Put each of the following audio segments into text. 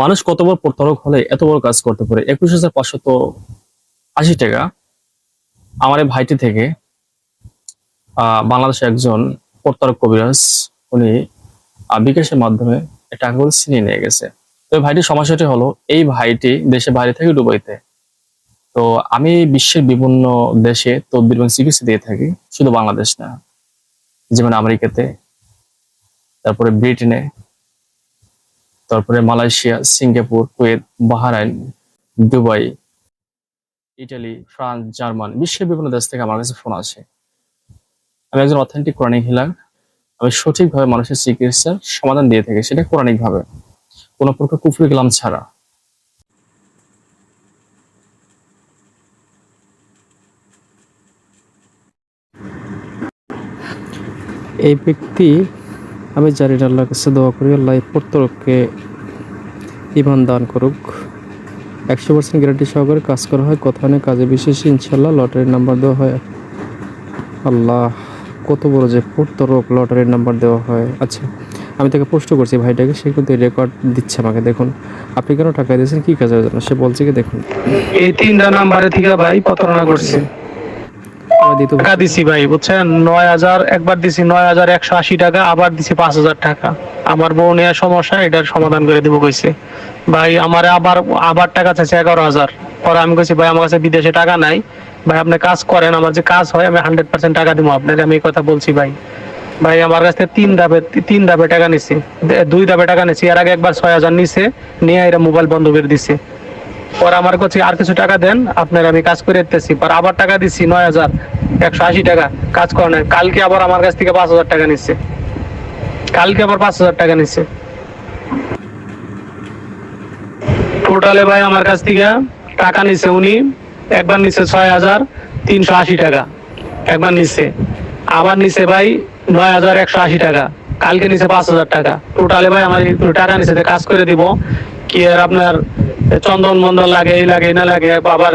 মানুষ কত বড় প্রতারক হলে এত বড় কাজ করতে পারে? একুশ হাজার পাঁচশত আশি টাকা। আমার এই ভাইটি থেকে বাংলাদেশে একজন প্রতারক কবিরাজ, উনি বিকাশের মাধ্যমে টাকাগুলো ছিনিয়ে নিয়ে গেছে। তো ভাইটির সমস্যাটি হলো, এই ভাইটি দেশে বাইরে থেকে ডুবাইতে তো আমি বিশ্বের বিভিন্ন দেশে তদবির এবং চিকিৎসা দিয়ে থাকি, শুধু বাংলাদেশ না, যেমন আমেরিকাতে, তারপরে ব্রিটেনে তারপরে Malaysia, Singapore, Kuwait, Bahrain, Dubai, Italy, France, German, বিশ্বের বিভিন্ন দেশ থেকে আমার কাছে ফোন আসে। আমি একজন অথেন্টিক কোরআনিক হিলার আমি সঠিকভাবে মানুষের চিকিৎসার সমাধান দিয়ে থাকি, সেটা কোরআনিক ভাবে। কোনো প্রকার কুফরি গেলাম ছাড়া। এই ব্যক্তি আমি জানি না, আল্লাহর কাছে দোয়া করি, আল্লাহ প্রত্যেককে ইমান দান করুক। একশো পার্সেন্ট গ্যারান্টি সহকারে কাজ করা হয়, কথা নেই, কাজে বিশেষ ইনশাল্লাহ লটারির নাম্বার দেওয়া হয়। আল্লাহ, কত বড় যে প্রত্যেক লটারির নাম্বার দেওয়া হয়। আচ্ছা আমি তাকে প্রশ্ন করছি ভাইটাকে, সে কিন্তু রেকর্ড দিচ্ছে আমাকে, দেখুন। আপনি কেন টাকা দিয়েছেন, কি কাজের জন্য? সে বলছে কি, দেখুন। এই তিনটা নাম্বারে থেকে ভাই প্রতারণা করছে। টাকা দিছি ভাই, বুঝছেন? নয় হাজার, একবার দিছি নয় হাজার একশো আশি টাকা, আবার দিছি পাঁচ হাজার টাকা। আমার বউ নেওয়ার সমস্যা, এটার সমাধান করে দিব কইছে। ভাই, আমার আবার আবার টাকা চাইছে এগারো হাজার। পরে আমি কইছি, ভাই, আমার কাছে বিদেশে টাকা নাই। ভাই, আপনি কাজ করেন, আমার যে কাজ হয়, আমি হান্ড্রেড পার্সেন্ট টাকা দিব আপনাকে। আমি এই কথা বলছি ভাই। ভাই, আমার কাছ তিন ধাপে তিন ধাপে টাকা নিছি। দুই ধাপে টাকা নিছি। এর আগে একবার ছয় হাজার নিছে, নিয়ে এরা মোবাইল বন্ধ করে দিছে। পরে আমার কাছে আর কিছু টাকা দেন, আপনার আমি কাজ করে দিতেছি। পর আবার টাকা দিচ্ছি নয় হাজার, একশো আশি টাকা, কাজ করেন কালকে আবার আমার কাছ থেকে পাঁচ হাজার টাকা নিচ্ছে কালকে আবার পাঁচ হাজার টাকা নিচ্ছে টোটালে ভাই আমার কাছ থেকে টাকা নিচ্ছে উনি, একবার নিচ্ছে ছয় হাজার, তিনশো আশি টাকা। একবার নিচ্ছে আবার নিচ্ছে ভাই নয় হাজার, একশো আশি টাকা। কালকে নিচ্ছে পাঁচ হাজার টাকা। টোটালে ভাই আমার একটু টাকা নিচ্ছে কাজ করে দিব। কি আর আপনার চন্দন মন্দন লাগে, এই লাগে, না লাগে, আবার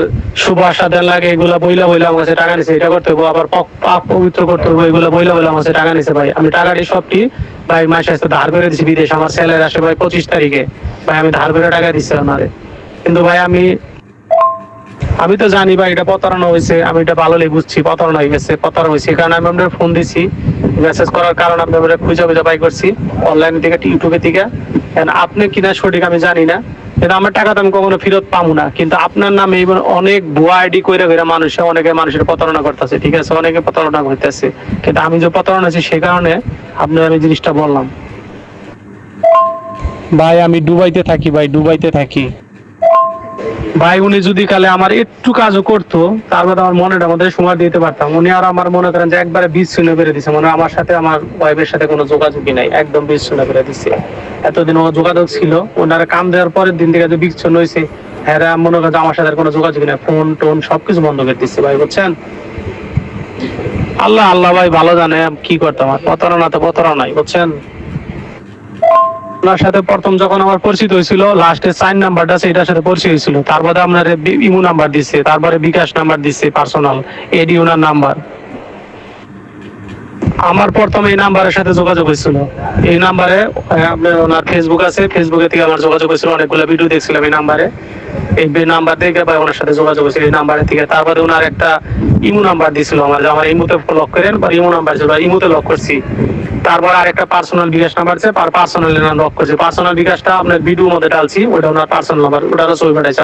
সাধন লাগে, এগুলা বইলা বইলা আমার কাছে টাকা নিচ্ছে এটা করতে হবে আবার পাপ পবিত্র করতে হবে এগুলা বইলা বইলা আমার কাছে টাকা নিচ্ছে ভাই। আমি টাকাটি সবটি, ভাই মাসে আসতে ধার করে দিচ্ছি বিদেশ, আমার স্যালারি আসে ভাই পঁচিশ তারিখে। ভাই, আমি ধার করে টাকা দিচ্ছি ওনারে কিন্তু ভাই, আমি আমি তো জানি ভাই, এটা প্রতারণা হয়েছে আমি এটা ভালো লেগে বুঝছি, প্রতারণা হয়ে গেছে, প্রতারণা হয়েছে কারণ আমি আপনার ফোন দিছি মেসেজ করার কারণ আপনি আমরা খুঁজে খুঁজে বাই করছি অনলাইন থেকে ইউটিউবে থেকে আপনি কিনা সঠিক আমি জানি না। কিন্তু আমার টাকা তো আমি কখনো ফেরত পাবো না। কিন্তু আপনার নামে এবার অনেক ভুয়া আইডি করে করে মানুষে অনেকে মানুষের প্রতারণা করতেছে, ঠিক আছে? অনেকে প্রতারণা করতেছে। কিন্তু আমি যে প্রতারণা আছি সে কারণে আপনার আমি জিনিসটা বললাম। ভাই, আমি দুবাইতে থাকি, ভাই ডুবাইতে থাকি। ভাই, উনি যদি কালে আমার একটু কাজও করতো, তার মধ্যে আমার মনের মধ্যে সময় দিতে পারতাম। উনি আর আমার মনে করেন যে একবারে শুনে বেড়ে দিছে। মানে আমার সাথে আমার ওয়াইফের সাথে কোনো যোগাযোগই নাই, একদম শুনে বেড়ে দিছে। এতদিন ও যোগাযোগ ছিল, ওনারা কাম দেওয়ার পরের দিন থেকে বিচ্ছন্ন হয়েছে হ্যাঁ মনে করেন আমার সাথে কোনো যোগাযোগ নাই। ফোন টোন সবকিছু বন্ধ করে দিচ্ছে ভাই, বুঝছেন? আল্লাহ আল্লাহ ভাই ভালো জানে, কি করতাম প্রতারণা তো প্রতারণাই, বুঝছেন? ওনার সাথে প্রথম যখন আমার পরিচিত হয়েছিল লাস্টে সাইন নাম্বারটা এটার সাথে পরিচিত হয়েছিল। তারপরে আপনার ইমু নাম্বার দিচ্ছে তারপরে বিকাশ নাম্বার দিচ্ছে পার্সোনাল এডি ওনার নাম্বার আমার প্রথম এই নাম্বারের সাথে যোগাযোগ হয়েছিল। এই নাম্বারে আপনার ওনার ফেসবুক আছে ফেসবুকে থেকে আমার যোগাযোগ হয়েছিল, অনেকগুলো ভিডিও দেখছিলাম এই নাম্বারে এই নাম্বার ভাই ওনার সাথে যোগাযোগ হয়েছিল, এই নাম্বারের থেকে। তারপরে ওনার একটা ইমু নাম্বার আমার আমার ইমুতে লক করেন বা ইমু নাম্বার ছিল ইমুতে লক করছি। তারপর আরেকটা পার্সোনাল বিকাশ নাম্বার আছে পার পার্সোনাল লক করছে। পার্সোনাল বিকাশটা আপনার ভিডিও মধ্যে ডালছি ওটা ওনার পার্সোনাল নাম্বার ছবি পাঠাইছে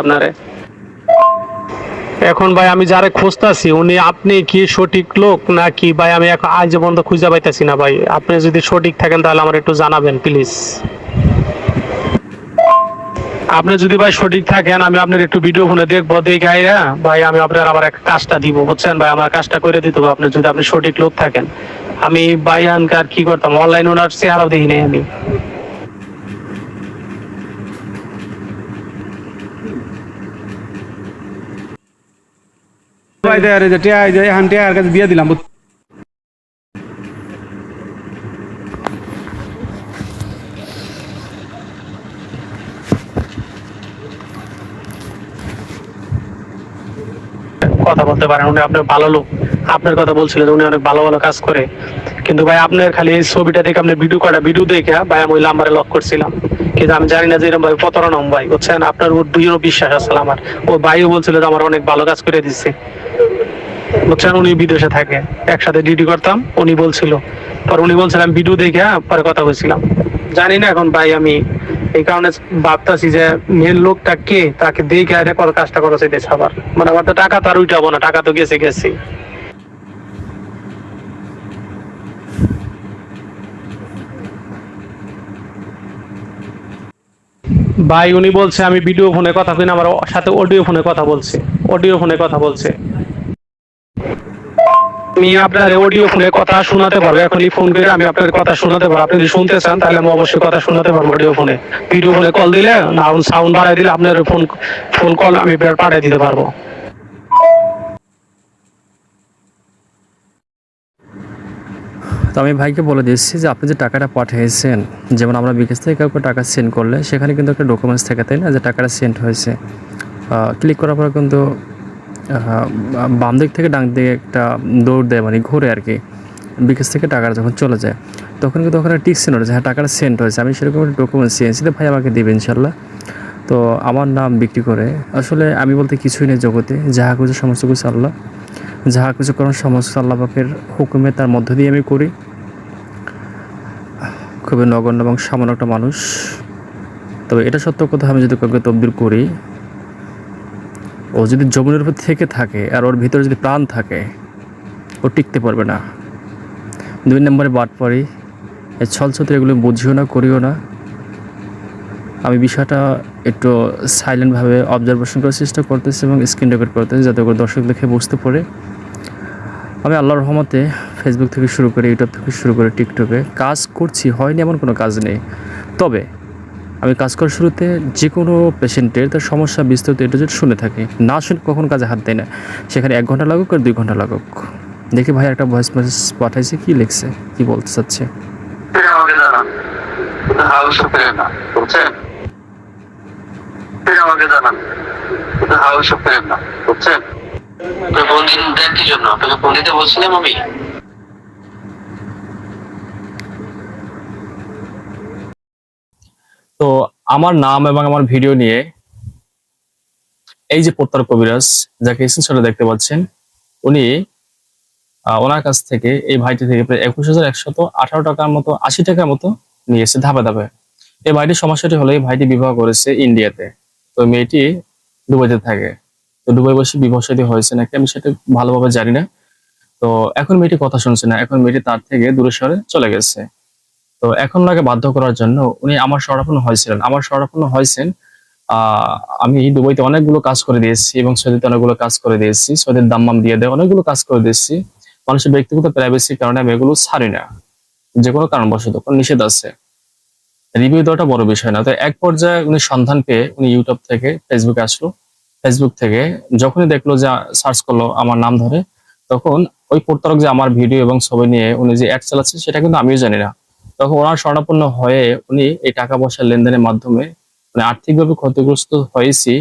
এখন ভাই আমি যারা খুঁজতাছি, উনি আপনি কি সঠিক লোক নাকি ভাই আমি এখন আজ পর্যন্ত খুঁজে পাইতেছি না ভাই? আপনি যদি সঠিক থাকেন তাহলে আমার একটু জানাবেন প্লিজ আপনি যদি ভাই সঠিক থাকেন, আমি আপনার একটু ভিডিও ফোনে দেখব, দেখে আইরা ভাই আমি আপনার আবার একটা কাজটা দিব, বুঝছেন? ভাই আমার কাজটা করে দিতে আপনি যদি আপনি সঠিক লোক থাকেন। আমি ভাই আনকার কি করতাম অনলাইন ওনার চেহারাও দেখি নাই আমি। ভাই দেয় যে টিয়া যে এখান টিয়ার কাছে দিয়ে দিলাম বলতে পারেন, উনি আপনার ভালো লোক। আপনার কথা বলছিলেন, উনি অনেক ভালো ভালো কাজ করে। কিন্তু ভাই, আপনার খালি এই ছবিটা দেখে আপনার ভিডিও করা ভিডিও দেখে ভাই, আমি ওই নাম্বারে লক করছিলাম। কিন্তু আমি জানি না যে এরকম ভাই প্রতারণা ভাই, বুঝছেন? আপনার ওর দুজনও বিশ্বাস আছে আমার। ও ভাইও বলছিল যে আমার অনেক ভালো কাজ করে দিচ্ছে বুঝছেন? উনি বিদেশে থাকে। একসাথে ডিউটি করতাম, উনি বলছিল। পর উনি বলছিলাম ভিডিও দেখে পরে কথা বলছিলাম। জানি না এখন ভাই, আমি এই কারণে ভাবতাছি যে মেন লোকটা কে? তাকে দেখে আরে কত কাজটা করা চাইতেছে আবার। মানে আমার তো টাকা তো আর উঠাবো না, টাকা তো গেছে গেছে। ভাই, উনি বলছে, আমি ভিডিও ফোনে কথা কই না, আমার সাথে অডিও ফোনে কথা বলছে অডিও ফোনে কথা বলছে। আমি আপনার অডিও ফোনে কথা শোনাতে পারব। এখনই ফোন করে আমি আপনার কথা শোনাতে পারব। আপনি যদি শুনতে চান, তাহলে আমি অবশ্যই কথা শোনাতে পারব অডিও ফোনে ভিডিও ফোনে কল দিলে সাউন্ড সাউন্ড বাড়াই দিলে আপনার ফোন ফোন কল আমি পাঠিয়ে দিতে পারব। তো আমি ভাইকে বলে দিচ্ছি যে, আপনি যে টাকাটা পাঠিয়েছেন, যেমন আমরা বিকাশ থেকে কাউকে টাকা সেন্ড করলে, সেখানে কিন্তু একটা ডকুমেন্টস থাকে, তাই না? যে টাকাটা সেন্ড হয়েছে। ক্লিক করার পর কিন্তু বাম দিক থেকে ডান দিকে একটা দৌড় দেয় মানে ঘুরে আর কি। বিকাশ থেকে টাকাটা যখন চলে যায়, তখন কিন্তু ওখানে টিক সেন্ড হয়েছে। হ্যাঁ টাকাটা সেন্ট হয়েছে। আমি সেরকম একটা ডকুমেন্টস চেয়েছি তো ভাই আমাকে দেবে, ইনশাল্লাহ। তো আমার নাম বিক্রি করে। আসলে আমি বলতে কিছুই নেই জগতে। যাহা কিছু সমস্ত কিছু আল্লাহ, যাহা কিছু করার সমস্ত আল্লাহ পাকের হুকুমে তার মধ্য দিয়ে আমি করি। খুবই নগণ্য এবং সামান্য একটা মানুষ। তবে এটা সত্য কথা আমি যদি কাউকে তবদির করি ও যদি জমিনের উপর থেকে থাকে আর ওর ভিতরে যদি প্রাণ থাকে, ও টিকতে পারবে না। দুই নম্বরে বাদ পারি এই ছলছত্র এগুলো বুঝিও না, করিও না। আমি বিষয়টা একটু সাইলেন্টভাবে অবজারভেশন করার চেষ্টা করতেছি এবং স্ক্রিন রেকর্ড করতেছি যাতে করে দর্শক দেখে বুঝতে পারে। আমি আল্লাহর রহমতে ফেসবুক থেকে শুরু করে ইউটিউব থেকে শুরু করে টিকটকে কাজ করছি, হয়নি এমন কোনো কাজ নেই। তবে আমি কাজ করার শুরুতে যে কোনো পেশেন্টের তার সমস্যা বিস্তৃত এটা শুনে থাকি। না শুনে কখন কাজে হাত দেয় না। সেখানে এক ঘণ্টা লাগুক আর দুই ঘণ্টা লাগুক। দেখি ভাই একটা ভয়েস মেসেজ পাঠাইছে কি লিখছে, কি বলতে চাচ্ছে? ফিরে আমাকে জানান। দিতে বলছিলাম আমি? তো আমার নাম এবং আমার ভিডিও নিয়ে এই যে প্রত্যার কবিরাজ, যাকে স্ক্রিনশটে দেখতে পাচ্ছেন, উনি ওনার কাছ থেকে এই ভাইটি থেকে প্রায় একুশ হাজার একশত আঠারো টাকার মতো, আশি টাকার মতো নিয়েছে ধাপে ধাপে। এই ভাইটির সমস্যাটি হলো, এই ভাইটি বিবাহ করেছে ইন্ডিয়াতে তো মেয়েটি দুবাইতে থাকে। তো দুবাই বসে বিবাহ সাথী হয়েছে নাকি, আমি সেটা ভালোভাবে জানি না। তো এখন মেয়েটি কথা শুনছে না। এখন মেয়েটি তার থেকে দূরে সরে চলে গেছে। তো এখন ওনাকে বাধ্য করার জন্য উনি আমার শরণাপন্ন হয়েছিলেন। আমার শরণাপন্ন হয়েছেন আমি দুবাইতে অনেকগুলো কাজ করে দিয়েছি এবং সৌদিতে অনেকগুলো কাজ করে দিয়েছি। সৌদির দাম্মাম দিয়ে দেয় অনেকগুলো কাজ করে দিয়েছি। মানুষের ব্যক্তিগত প্রাইভেসির কারণে আমি এগুলো ছাড়ি না। যে কোনো কারণবশত, কোনো নিষেধ আছে। রিভিউ দেওয়াটা বড় বিষয় না। তো এক পর্যায়ে উনি সন্ধান পেয়ে উনি ইউটিউব থেকে ফেসবুকে আসলো। ফেসবুক থেকে যখনই দেখল যে সার্চ করল আমার নাম ধরে, তখন ওই প্রতারক যে আমার ভিডিও এবং ছবি নিয়ে উনি যে অ্যাড চালাচ্ছে, সেটা কিন্তু আমিও জানি না। তখন ওনার স্বর্ণাপন্ন হয়ে উনি এই টাকা পয়সা লেনদেনের মাধ্যমে মানে আর্থিকভাবে ক্ষতিগ্রস্ত হয়েছি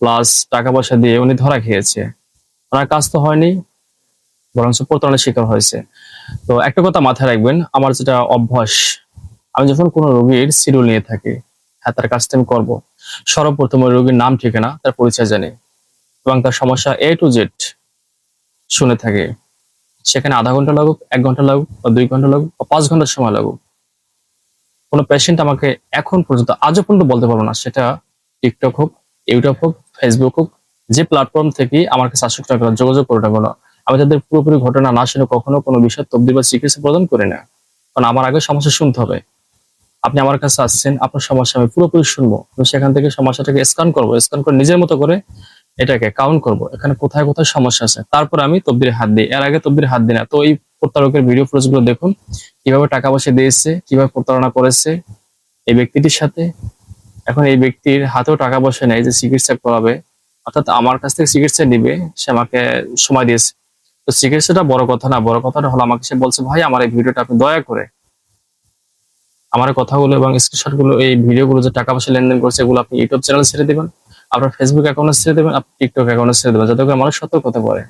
প্লাস টাকা পয়সা দিয়ে উনি ধরা খেয়েছে। ওনার কাজ তো হয়নি বরং প্রতারণার শিকার হয়েছে। তো একটা কথা মাথায় রাখবেন, আমার যেটা অভ্যাস, আমি যখন কোনো রোগীর শিডিউল নিয়ে থাকি হ্যাঁ তার কাজটা আমি করব। সর্বপ্রথম রোগীর নাম, ঠিকানা, তার পরিচয় জানি এবং তার সমস্যা এ টু জেড শুনে থাকি। সেখানে আধা ঘণ্টা লাগুক, এক ঘণ্টা লাগুক বা দুই ঘণ্টা লাগুক বা পাঁচ ঘণ্টার সময় লাগুক, কোনো পেশেন্ট আমাকে এখন পর্যন্ত, আজও পর্যন্ত বলতে পারব না, সেটা টিকটক হোক ইউটিউব হোক ফেসবুক হোক, যে প্ল্যাটফর্ম থেকে আমার কাছে আসুক যোগাযোগ করে না আমি তাদের পুরোপুরি ঘটনা না শুনে কখনো কোনো বিষয় তবদি বা চিকিৎসা প্রদান করি না। কারণ আমার আগে সমস্যা শুনতে হবে। আপনি আমার কাছে আসছেন, আপনার সমস্যা আমি পুরোপুরি শুনব। আমি সেখান থেকে সমস্যাটাকে স্ক্যান করব স্ক্যান করে নিজের মতো করে এটাকে কাউন্ট করব। এখানে কোথায় কোথায় সমস্যা আছে? তারপর আমি তবদির হাত দিই। এর আগে তবদির হাত দিই না। তো এই প্রতারকের ভিডিও ফুটেজগুলো দেখুন। কীভাবে টাকা পয়সা দিয়েছে, কীভাবে প্রতারণা করেছে এই ব্যক্তিটির সাথে। এখন এই ব্যক্তির হাতেও টাকা পয়সা নেই যে চিকিৎসা করাবে। অর্থাৎ আমার কাছ থেকে চিকিৎসা নিবে, সে আমাকে সময় দিয়েছে। তো চিকিৎসাটা বড় কথা না, বড় কথাটা হলো আমাকে সে বলছে, ভাই, আমার এই ভিডিওটা আপনি দয়া করে আমার কথাগুলো এবং স্ক্রিনশটগুলো, এই ভিডিওগুলো যে টাকা পয়সা লেনদেন করছে, এগুলো আপনি ইউটিউব চ্যানেলে ছেড়ে দিবেন। আপনার ফেসবুক অ্যাকাউন্ট ছেড়ে দেবেন আপনি টিকটক অ্যাকাউন্টে ছেড়ে দেবেন, যাতে করে মানুষ সতর্কতা পারে।